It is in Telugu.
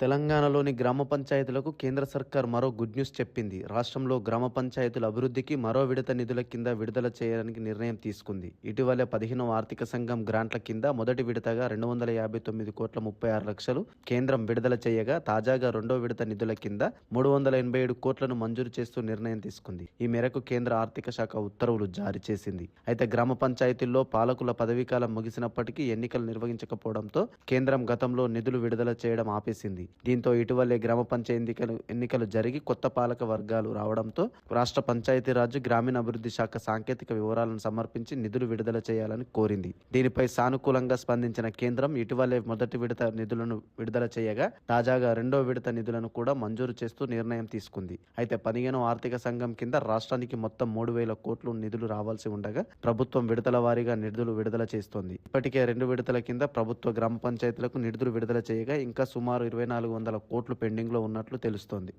తెలంగాణలోని గ్రామ పంచాయతీలకు కేంద్ర సర్కార్ మరో గుడ్ న్యూస్ చెప్పింది. రాష్ట్రంలో గ్రామ పంచాయతీల అభివృద్ధికి మరో విడత నిధుల కింద విడుదల చేయడానికి నిర్ణయం తీసుకుంది. ఇటీవలే పదిహేనవ ఆర్థిక సంఘం గ్రాంట్ల కింద మొదటి విడతగా రెండు వందల యాభై తొమ్మిది కోట్ల ముప్పై ఆరు లక్షలు కేంద్రం విడుదల చేయగా తాజాగా రెండో విడత నిధుల కింద మూడు వందల ఎనభై ఏడు కోట్లను మంజూరు చేస్తూ నిర్ణయం తీసుకుంది. ఈ మేరకు కేంద్ర ఆర్థిక శాఖ ఉత్తర్వులు జారీ చేసింది. అయితే గ్రామ పంచాయతీల్లో పాలకుల పదవీకాలం ముగిసినప్పటికీ ఎన్నికలు నిర్వహించకపోవడంతో కేంద్రం గతంలో నిధులు విడుదల చేయడం ఆపేసింది. దీంతో ఇటీవలే గ్రామ పంచాయతీ ఎన్నికలు ఎన్నికలు జరిగి కొత్త పాలక వర్గాలు రావడంతో రాష్ట్ర పంచాయతీరాజ్ గ్రామీణాభివృద్ధి శాఖ సాంకేతిక వివరాలను సమర్పించి నిధులు విడుదల చేయాలని కోరింది. దీనిపై సానుకూలంగా స్పందించిన కేంద్రం ఇటీవలే మొదటి విడత నిధులను విడుదల చేయగా తాజాగా రెండో విడత నిధులను కూడా మంజూరు చేస్తూ నిర్ణయం తీసుకుంది. అయితే పదిహేను ఆర్థిక సంఘం కింద రాష్ట్రానికి మొత్తం మూడు వేల కోట్లు నిధులు రావాల్సి ఉండగా ప్రభుత్వం విడతల వారీగా నిధులు విడుదల చేస్తోంది. ఇప్పటికే రెండు విడతల కింద ప్రభుత్వ గ్రామ పంచాయతీలకు నిధులు విడుదల చేయగా ఇంకా సుమారు ఇరవై నాలుగు నాలుగు వందల కోట్లు పెండింగ్లో ఉన్నట్లు తెలుస్తోంది.